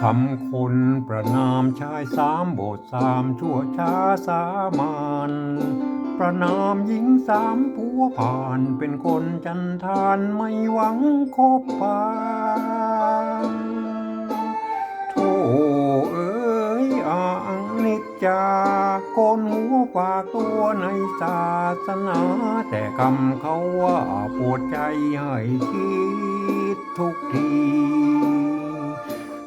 คำคนประนามชายสามโบสถ์สามชั่วช้าสามานประนามหญิงสามผัวผ่านเป็นคนจันทานไม่หวังคบปานโธ่เอ้ยอานิจจากนหัวฝากตัวในศาสนา แต่คำเขาว่าปวดใจให้คิดทุกที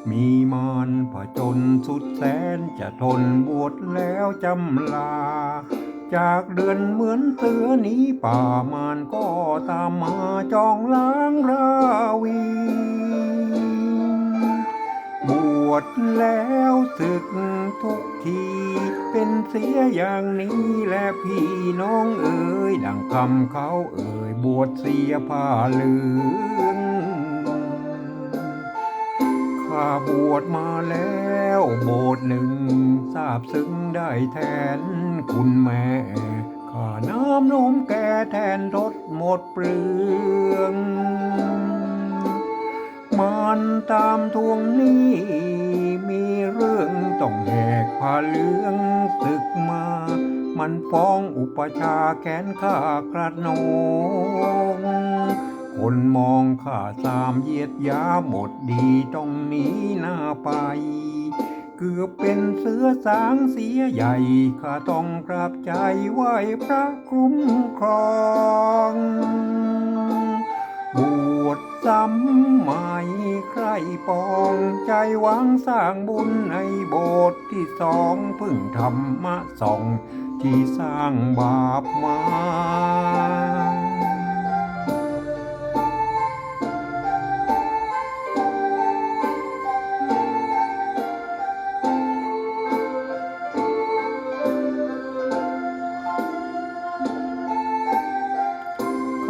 มีมารผจญสุดแสนจะทนบวชแล้วจำลา จากเดือนเหมือนเสือหนีป่ามารก็ตามมาจองล้างราวี บวชแล้วศึกทุกที เป็นเสียอย่างนี้แหละพี่น้องเอ๋ยดังคำเขาเอ่ยบวชเสียผ้าเหลือง ข้าบวชมาแล้วโบสถ์หนึ่งทราบซึ้งได้แทนคุณแม่ข้าน้ำนมแก่แทนรถหมดเปลือง มันตามทวงหนี้มีเรื่องต้องแหกผ้าเหลืองศึกมา มันฟ้องอุปชาแค้นข้ากระน คนมองข้าสามเยียดยาหมดดีต้องหนีหน้าไป เกือบเป็นเสือสางเสียใหญ่ข้าต้องกราบใจไหวพระคุ้มครองบวชซ้ำใหม่ใครปองใจหวังสร้างบุญในโบสถ์ที่สองเพึ่งธรรมะสองที่สร้างบาปมา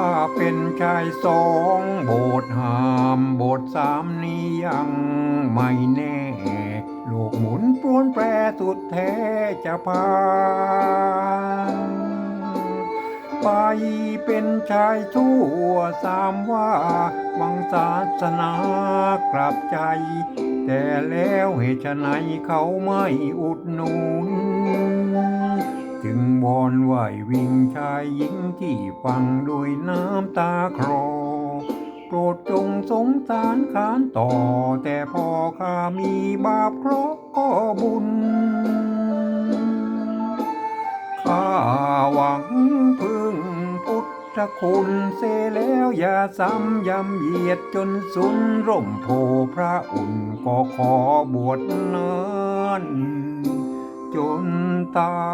ข้าเป็นชายสองโบสหามโบสสามนี้ยังไม่แน่ โลกหมุนปรวนแปรสุดแท้จะพานไปเป็นชายชั่วสามว่าวังศาสนากลับใจ แต่แล้วเหตุไฉนเขาไม่อุดหนุน จึงวอนไหววิ่งชายหญิงที่ฟังด้วยน้ำตาคลอโปรดจงสงสารขานต่อ แต่พอข้ามีบาปเคราะห์ก็บุญ ข้าหวังพึ่งพุทธคุณเสแล้วอย่าซ้ำยำเหยียดจนสุนร่มโพพระอุ่นก็ขอบวชนานจนตาย